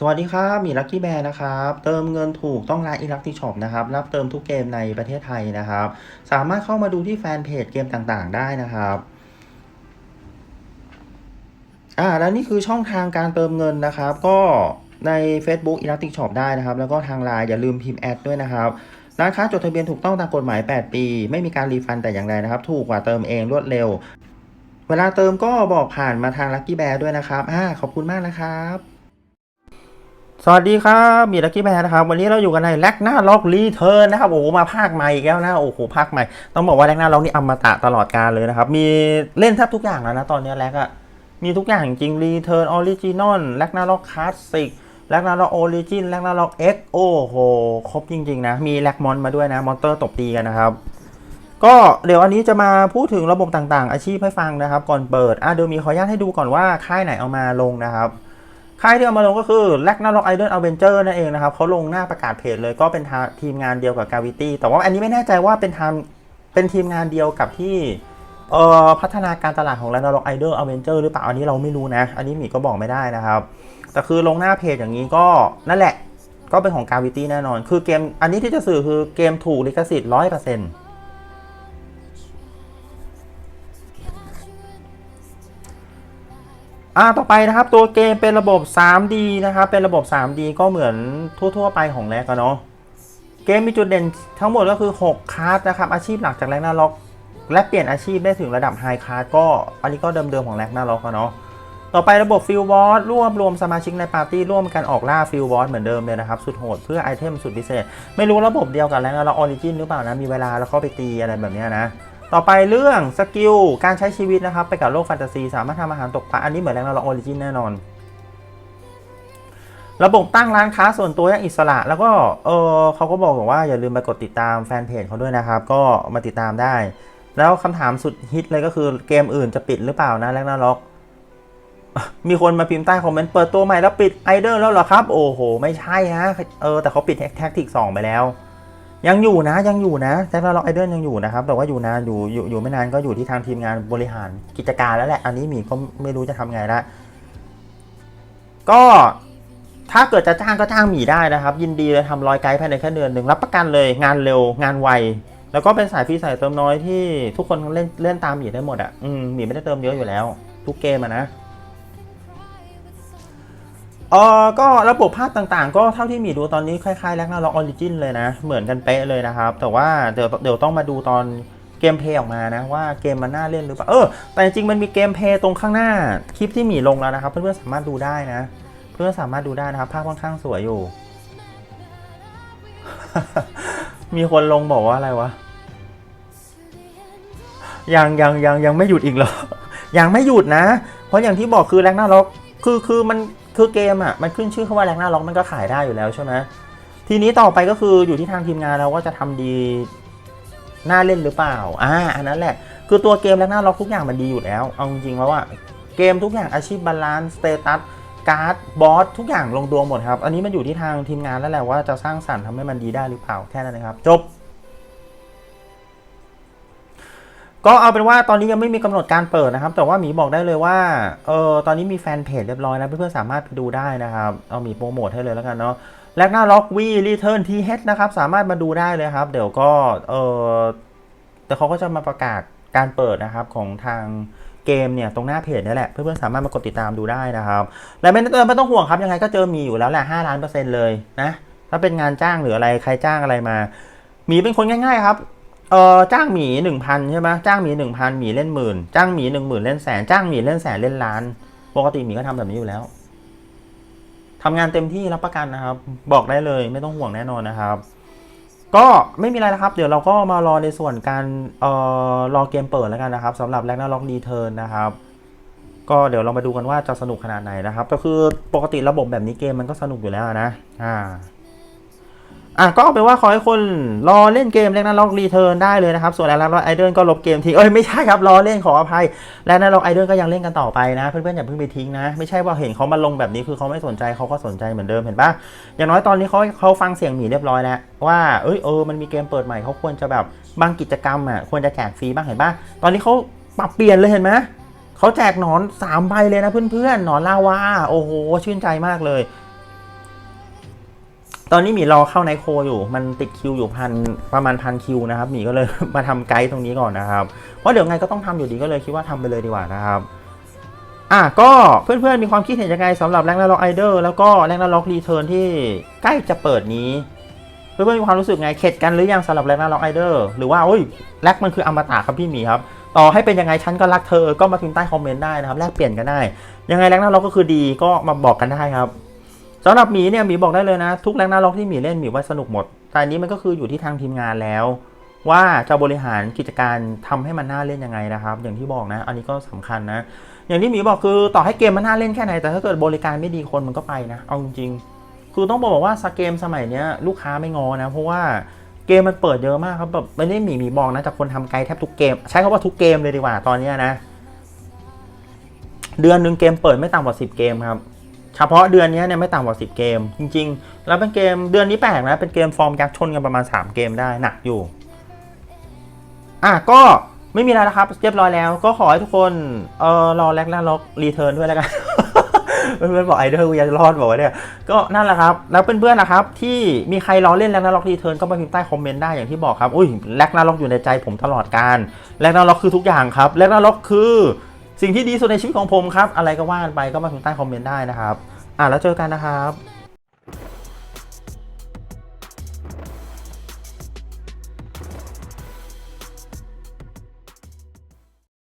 สวัสดีครับมีลักกี้แบร์นะครับ เติมเงินถูกต้องร้านอีลักตี้ช็อปนะครับ รับเติมทุกเกมในประเทศไทยนะครับ สามารถเข้ามาดูที่แฟนเพจเกมต่างๆ ได้นะครับอ่าแล้วนี่คือช่องทางการเติมเงินนะครับ ก็ใน Facebook e l a s t i c Shop ได้นะครับ แล้วก็ทางไลน์อย่าลืมพิมพ์แอดด้วยนะครับร้านค้าจดทะเบียนถูกต้องตามกฎหมาย 8 ปี ไม่มีการรีฟันแต่อย่างใดนะครับ ถูกกว่าเติมเองรวดเร็ว เวลาเติมก็บอกผ่านมาทาง Lucky Bear ด้วยนะครับอ่าขอบคุณมากนะครับ สวัสดีครับ มีลักกี้แบร์นะครับ วันนี้เราอยู่กันในแลกหน้าล็อกรีเทิร์นนะครับโอ้โหมาภาคใหม่อีกแล้วนะโอ้โหภาคใหม่ ต้องบอกว่าแลกหน้าล็อกนี่อมตะตลอดกาลเลยนะครับ มีเล่นแทบทุกอย่างแล้วนะตอนนี้แลกอะมีทุกอย่างจริงรีเทิร์นออริจินอลแลกหน้าล็อกคลาสสิกแลกหน้าล็อกออริจินแลกหน้าล็อกเอ็กโอ้โหครบจริง ๆ นะ มีแลกมอนมาด้วยนะมอนเตอร์ตบตีกันนะครับก็เดี๋ยวอันนี้จะมาพูดถึงระบบต่างๆ อาชีพให้ฟังนะครับ ก่อนเปิดอะเดี๋ยวมีขออนุญาตให้ดูก่อนว่าค่ายไหนเอามาลงนะครับ ค่ายที่เอามาลงก็คือ l a g n a r o k Idol Avenger นั่นเองนะครับเขาลงหน้าประกาศเพจเลยก็เป็นทีมงานเดียวกับ Gravity แต่ว่าอันนี้ไม่แน่ใจว่าเป็นทางเป็นทีมงานเดียวกับที่เอ่อพัฒนาการตลาดของ l a g n a r o k Idol Avenger หรือเปล่าอันนี้เราไม่รู้นะ อันนี้หมีก็บอกไม่ได้นะครับแต่คือลงหน้าเพจอย่างนี้ก็นั่นแหละ ก็เป็นของ Gravity แน่นอน คือเกมอันนี้ที่จะสื่อคือเกมถูกลิขสิทธิ์ร้อยเปอร์เซ็นต์ อ่าต่อไปนะครับตัวเกมเป็นระบบ 3D นะครับ เป็นระบบ 3D ก็เหมือนทั่ว ๆ ไปของแรกอะเนาะเกมมีจุดเด่นทั้งหมดก็คือ 6คลาสนะครับ อาชีพหลักจากแรกนาล็อก และเปลี่ยนอาชีพได้ถึงระดับไฮคลาสก็อันนี้ก็เดิมๆของแรกนาล็อกอะเนาะต่อไประบบฟิลวอร์รวบรวมสมาชิกในปาร์ตี้ร่วมกันออกล่าฟิลวอร์เหมือนเดิมเลยนะครับ สุดโหดเพื่อไอเทมสุดพิเศษ ไม่รู้ระบบเดียวกับแรกนาล็อกออริจินหรือเปล่านะ มีเวลาแล้วเข้าไปตีอะไรแบบนี้นะ ต่อไปเรื่องสกิลการใช้ชีวิตนะครับ ไปกับโลกแฟนตาซีสามารถทำอาหารตกปลาอันนี้เหมือนแรงเราออริจินแน่นอน ระบบตั้งร้านค้าส่วนตัวอย่างอิสระ แล้วก็เออเขาก็บอกว่าอย่าลืมไปกดติดตามแฟนเพจเขาด้วยนะครับ ก็มาติดตามได้ แล้วคำถามสุดฮิตเลยก็คือเกมอื่นจะปิดหรือเปล่านะแรงนาล็อกมีคนมาพิมพ์ใต้คอมเมนต์เปิดตัวใหม่แล้วปิดไอเดอร์แล้วเหรอครับ โอ้โห ไม่ใช่ฮะเออแต่เขาปิดแท็กติกสองไปแล้ว ยังอยู่นะยังอยู่นะแจ็คล็อกไอเดอร์ยังอยู่นะครับแต่ว่าอยู่นานอยู่อยู่อยู่ไม่นานก็อยู่ที่ทางทีมงานบริหารกิจการแล้วแหละ อันนี้หมีก็ไม่รู้จะทำไงละก็ถ้าเกิดจะจ้างก็จ้างหมีได้นะครับ ยินดีเลยทำรอยไกด์ภายในแค่เดือนหนึ่งรับประกันเลยงานเร็วงานไว แล้วก็เป็นสายฟรีสายเติมน้อยที่ทุกคนเล่นเล่นตามหมีได้หมดอะอืมหมีไม่ได้เติมเยอะอยู่แล้ว ทุกเกมอะนะ เออก็ระบบภาพต่างๆ ก็เท่าที่มีดูตอนนี้คล้ายๆแลกนาล็อกออริจินเลยนะ เหมือนกันเป๊ะเลยนะครับ แต่ว่าเดี๋ยวเดี๋ยวต้องมาดูตอนเกมเพย์ออกมานะว่าเกมมันน่าเล่นหรือเปล่าเออแต่จริงมันมีเกมเพย์ตรงข้างหน้าคลิปที่หมีลงแล้วนะครับ เพื่อนๆสามารถดูได้นะ เพื่อนสามารถดูได้นะครับ ภาพค่อนข้างสวยอยู่ มีคนลงบอกว่าอะไรวะยังยังยังยังไม่หยุดอีกเหรอยังไม่หยุดนะ เพราะอย่างที่บอกคือแรงหน้าล็อกคือคือมัน คือเกมอะมันขึ้นชื่อคำว่าแรงหน้าล็อกมันก็ขายได้อยู่แล้วใช่ไหมทีนี้ต่อไปก็คืออยู่ที่ทางทีมงานแล้วว่าจะทำดีน่าเล่นหรือเปล่า อ่า อันนั้นแหละ คือตัวเกมแรงหน้าล็อกทุกอย่างมันดีอยู่แล้ว เอาจริงๆแล้วว่าเกมทุกอย่างอาชีพบาลานซ์สเตตัสการ์ดบอสทุกอย่างลงตัวหมดครับ อันนี้มันอยู่ที่ทางทีมงานแล้วแหละว่าจะสร้างสรรค์ทำให้มันดีได้หรือเปล่าแค่นั้นนะครับ จบ ก็เอาเป็นว่าตอนนี้ยังไม่มีกำหนดการเปิดนะครับ แต่ว่าหมีบอกได้เลยว่าเออตอนนี้มีแฟนเพจเรียบร้อยแล้วเพื่อนๆสามารถไปดูได้นะครับเอาหมีโปรโมทให้เลยแล้วกันเนาะแลกหน้าล็อกวีรีเทิร์นทีเฮดนะครับสามารถมาดูได้เลยครับ เดี๋ยวก็เออแต่เขาก็จะมาประกาศการเปิดนะครับของทางเกมเนี่ยตรงหน้าเพจนี่แหละเพื่อนๆสามารถมากดติดตามดูได้นะครับ และไม่ต้องไม่ต้องห่วงครับยังไงก็เจอมีอยู่แล้วแหละ5ล้านเปอร์เซ็นต์เลยนะถ้าเป็นงานจ้างหรืออะไรใครจ้างอะไรมาหมีเป็นคนง่ายๆครับ เออจ้างหมีหนึ่งพันใช่ไหมจ้างหมีหนึ่งพันหมีเล่นหมื่นจ้างหมีหนึ่งหมื่นเล่นแสนจ้างหมีเล่นแสนเล่นล้าน ปกติหมีก็ทำแบบนี้อยู่แล้วทำงานเต็มที่รับประกันนะครับ บอกได้เลยไม่ต้องห่วงแน่นอนนะครับ ก็ไม่มีอะไรนะครับ เดี๋ยวเราก็มารอในส่วนการเอ่อรอเกมเปิดแล้วกันนะครับสำหรับแลกนาล็อกดีเทิร์นนะครับก็เดี๋ยวเรามาดูกันว่าจะสนุกขนาดไหนนะครับ ก็คือปกติระบบแบบนี้เกมมันก็สนุกอยู่แล้วนะ อ่า อะก็เอาเป็นว่าขอให้คนรอเล่นเกมแรกนั้นล็อกรีเทิร์นได้เลยนะครับ ส่วนแรกนั้นล็อกไอเดิลก็ลบเกมทิ้งเอ้ยไม่ใช่ครับรอเล่นขออภัยแรกนั้นล็อกไอเดิลก็ยังเล่นกันต่อไปนะ เพื่อนๆอย่าเพิ่งไปทิ้งนะ ไม่ใช่ว่าเห็นเขามาลงแบบนี้คือเขาไม่สนใจเขาก็สนใจเหมือนเดิมเห็นปะอย่างน้อยตอนนี้เขาเขาฟังเสียงหมีเรียบร้อยแล้วว่าเอ้ยเออมันมีเกมเปิดใหม่เขาควรจะแบบบางกิจกรรมอะควรจะแจกฟรีบ้างเห็นปะตอนนี้เขาปรับเปลี่ยนเลยเห็นไหมเขาแจกหนอนสามใบเลยนะเพื่อนๆหนอนลาวาโอ้โหชื่นใจมากเลย ตอนนี้หมีรอเข้าไนโคอยู่มันติดคิวอยู่พันประมาณพันคิวนะครับหมีก็เลยมาทำไกด์ตรงนี้ก่อนนะครับ เพราะเดี๋ยวไงก็ต้องทำอยู่ดีก็เลยคิดว่าทำไปเลยดีกว่านะครับอะก็เพื่อนๆมีความคิดเห็นยังไงสำหรับแรงนาล็อกไอเดอร์แล้วก็แรงนาล็อกรีเทิร์นที่ใกล้จะเปิดนี้ เพื่อนๆมีความรู้สึกไงเข็ดกันหรือยังสำหรับแรงนาล็อกไอเดอร์หรือว่าโอ้ยแลกมันคืออมตะครับพี่หมีครับต่อให้เป็นยังไงฉันก็รักเธอก็มาพิมพ์ใต้คอมเมนต์ได้นะครับแลกเปลี่ยนกันได้ ยังไงแรงนาล็อกก็คือดีก็มาบอกกันได้ครับ สำหรับหมีเนี่ยหมีบอกได้เลยนะ ทุกแรงนาล็อกที่หมีเล่นหมีว่าสนุกหมด แต่อันนี้มันก็คืออยู่ที่ทางทีมงานแล้ว ว่าจะบริหารกิจการทำให้มันน่าเล่นยังไงนะครับ อย่างที่บอกนะ อันนี้ก็สำคัญนะ อย่างที่หมีบอกคือต่อให้เกมมันน่าเล่นแค่ไหนแต่ถ้าเกิดบริการไม่ดีคนมันก็ไปนะ เอาจริงๆคือต้องบอกว่าสเกมสมัยเนี้ยลูกค้าไม่งอนะ เพราะว่าเกมมันเปิดเยอะมากครับแบบไม่ได้หมีหมีบอกนะจากคนทำไกด์แทบทุกเกม ใช้คำว่าทุกเกมเลยดีกว่าตอนเนี้ยนะ เดือนหนึ่งเกมเปิดไม่ต่ำกว่า10 เกมครับ เฉพาะเดือนนี้เนี่ยไม่ต่ำกว่า 10 เกม จริง ๆ แล้วเป็นเกมเดือนนี้แปลกนะ เป็นเกมฟอร์มยักษ์ชนกันประมาณ 3 เกมได้หนักอยู่ อะก็ไม่มีอะไรแล้วครับ เรียบร้อยแล้วก็ขอให้ทุกคนเออรอแลกแล้วล็อกรีเทิร์นด้วยแล้วกันเพื่อนๆบอกไอเดอร์กูจะรอดบอกว่าเนี่ยก็นั่นแหละครับ แล้วเพื่อนๆนะครับ ที่มีใครรอเล่นแลกนาล็อกรีเทิร์นก็มาพิมพ์ใต้คอมเมนต์ได้อย่างที่บอกครับอุ้ยแลกนาล็อกอยู่ในใจผมตลอดการแลกนาล็อกคือทุกอย่างครับแลกนาล็อกคือ สิ่งที่ดีสุดในชีวิตของผมครับ อะไรก็ว่ากันไปก็มาพิมพ์ใต้คอมเมนต์ได้นะครับ อะแล้วเจอกันนะครับ